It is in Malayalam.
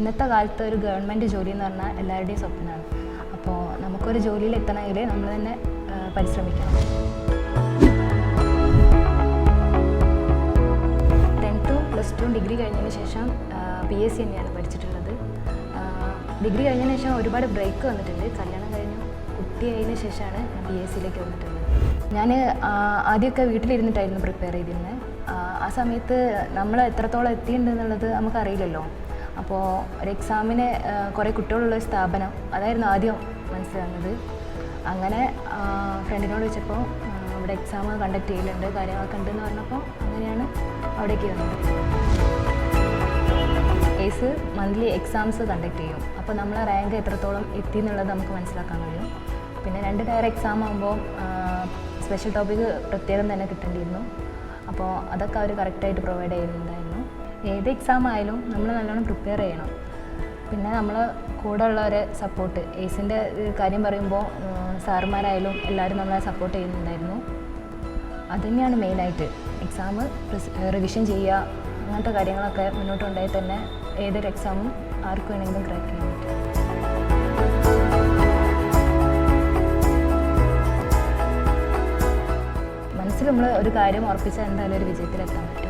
ഇന്നത്തെ കാലത്ത് ഒരു ഗവൺമെന്റ് ജോലി എന്ന് പറഞ്ഞാൽ എല്ലാവരുടെയും സ്വപ്നമാണ്. അപ്പോൾ നമുക്കൊരു ജോലിയിൽ എത്തണമെങ്കിൽ നമ്മൾ തന്നെ പരിശ്രമിക്കണം. ടെൻത്തും പ്ലസ് ടു ഡിഗ്രി കഴിഞ്ഞതിന് ശേഷം പി എസ് സി തന്നെയാണ് പഠിച്ചിട്ടുള്ളത്. ഡിഗ്രി കഴിഞ്ഞതിന് ശേഷം ഒരുപാട് ബ്രേക്ക് വന്നിട്ടുണ്ട്. കല്യാണം കഴിഞ്ഞു കുട്ടിയായതിനു ശേഷമാണ് പി എസ് സിയിലേക്ക് വന്നിട്ടുള്ളത്. ഞാൻ ആദ്യമൊക്കെ വീട്ടിലിരുന്നിട്ടായിരുന്നു പ്രിപ്പയർ ചെയ്തിരുന്നത്. ആ, സമയത്ത് നമ്മൾ എത്രത്തോളം എത്തിയിട്ടുണ്ടെന്നുള്ളത് നമുക്കറിയില്ലല്ലോ. അപ്പോൾ ഒരു എക്സാമിന് കുറേ കുട്ടികളുള്ള ഒരു സ്ഥാപനം. അതായിരുന്നു ആദ്യം മനസ്സിലാകുന്നത് അങ്ങനെ ഫ്രണ്ടിനോട് വെച്ചപ്പോൾ അവിടെ എക്സാം കണ്ടക്ട് ചെയ്യലുണ്ട് കാര്യങ്ങളൊക്കെ ഉണ്ടെന്ന് പറഞ്ഞപ്പോൾ അങ്ങനെയാണ് അവിടേക്ക് വന്നത്. കേസ് മന്ത്ലി എക്സാംസ് കണ്ടക്ട് ചെയ്യും. അപ്പോൾ നമ്മളെ റാങ്ക് എത്രത്തോളം എത്തി എന്നുള്ളത് നമുക്ക് മനസ്സിലാക്കാൻ കഴിയും. പിന്നെ രണ്ട് ടയർ എക്സാം ആകുമ്പോൾ സ്പെഷ്യൽ ടോപ്പിക്ക് പ്രത്യേകം തന്നെ കിട്ടേണ്ടിയിരുന്നു. അപ്പോൾ അതൊക്കെ അവർ കറക്റ്റായിട്ട് പ്രൊവൈഡ് ചെയ്യുന്നുണ്ടായിരുന്നു ഏത് എക്സാം ആയാലും നമ്മൾ നല്ലോണം പ്രിപ്പയർ ചെയ്യണം. പിന്നെ നമ്മൾ കൂടെ ഉള്ളവരെ സപ്പോർട്ട് എയ്സിന്റെ കാര്യം പറയുമ്പോൾ സാറുമാരായാലും എല്ലാവരും നമ്മളെ സപ്പോർട്ട് ചെയ്യുന്നുണ്ടായിരുന്നു. അതുതന്നെയാണ് മെയിനായിട്ട് എക്സാം റിവിഷൻ ചെയ്യുക അങ്ങനത്തെ കാര്യങ്ങളൊക്കെ മുന്നോട്ട് ഉണ്ടായി തന്നെ ഏതൊരു എക്സാമും ആർക്ക് വേണമെങ്കിലും ക്രാക്ക് ചെയ്യാൻ പറ്റും. മനസ്സിൽ നമ്മൾ ഒരു കാര്യം ഉറപ്പിച്ചാൽ എന്തായാലും ഒരു വിജയത്തിലെത്താൻ പറ്റും.